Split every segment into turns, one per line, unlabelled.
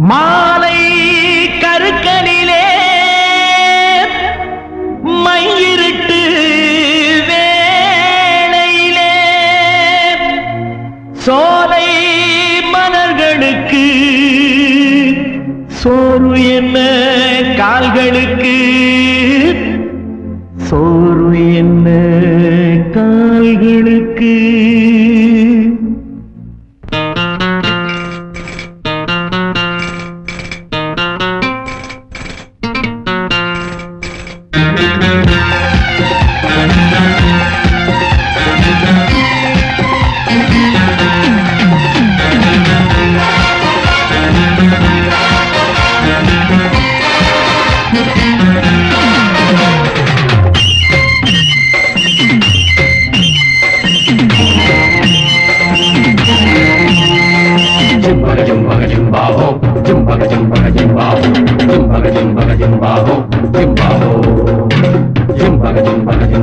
மாலை கருக்கலிலே மையிருட்டு வேளையிலே சோலை மலர்களுக்கு சோறு என்ன கால்களுக்கு சோறு என்ன கால்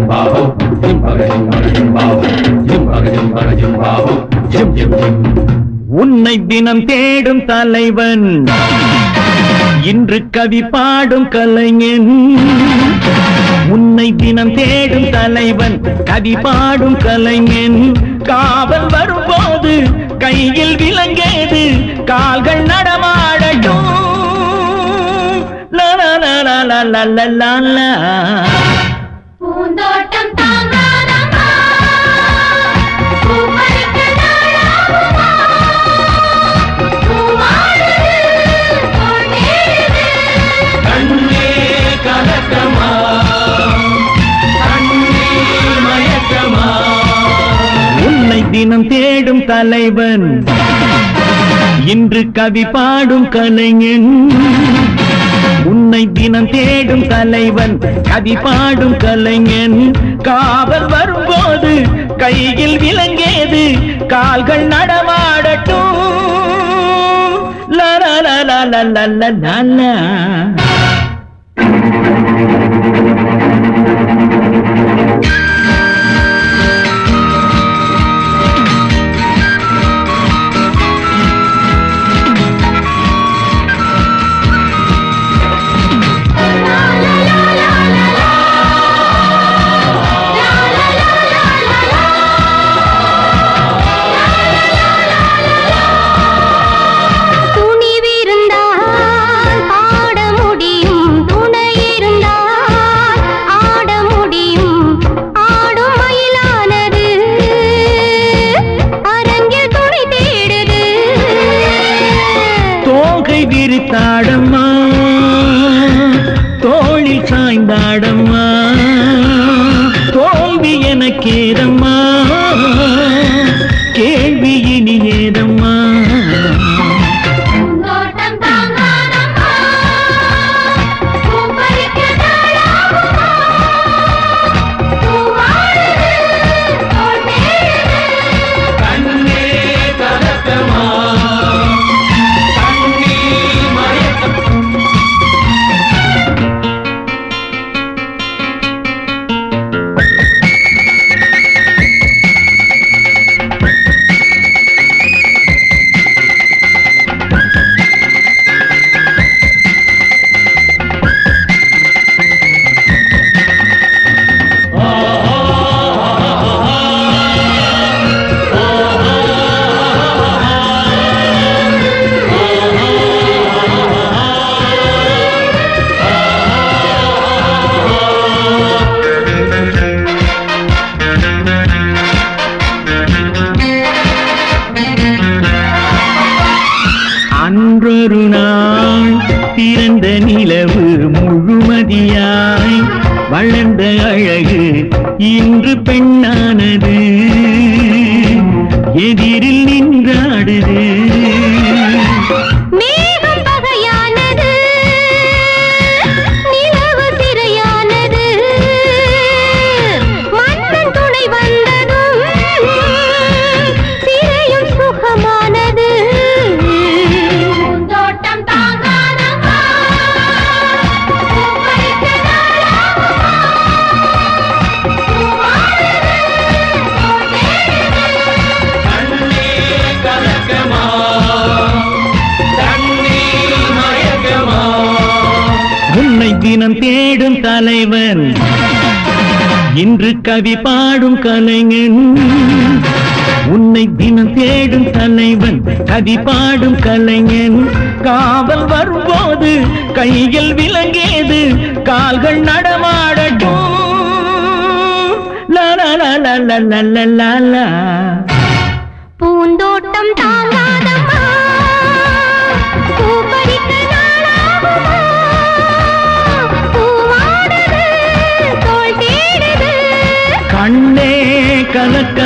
jumbaga jumbaho, jumbaga jumbaga jumbaho, jumbaga jumbaga jumbaho, jum jum jum.
உன்னை தினம் தேடும் தலைவன். இன்று கவி பாடும் கலைஞன். உன்னை தினம் தேடும் தலைவன். கவி பாடும் கலைஞன். காவல் வரும்போது கையில் விலங்கேது கால்கள் நடமாடட்டும். லா, லா, லா, லா, லா, லா, லா, லா, தினம் தேடும் தலைவன். இன்று கவி பாடும் கலைஞன். இனம் தேடும் தலைவன் கதி பாடும் கலைஞன். காவல் வரும்போது கையில் விளங்கியது கால்கள் நடமாடட்டும்.
லல லல லல
லல விரித்தாடம்மா. நாள் பிறந்த நிலவு முழுமதியாய் வளர்ந்த அழகு இன்று பெண்ணானது. எதிரில் நின்றாடுது தினம் தேடும் தலைவன். இன்று கவி பாடும் கலைஞன். உன்னை தினம் தேடும் தலைவன் கவி பாடும் கலைஞன். காவல் வரும்போது கையில் விலங்கேது கால்கள் நடமாடட்டும். பூந்தோட்டம் தாங்க
கலட்ட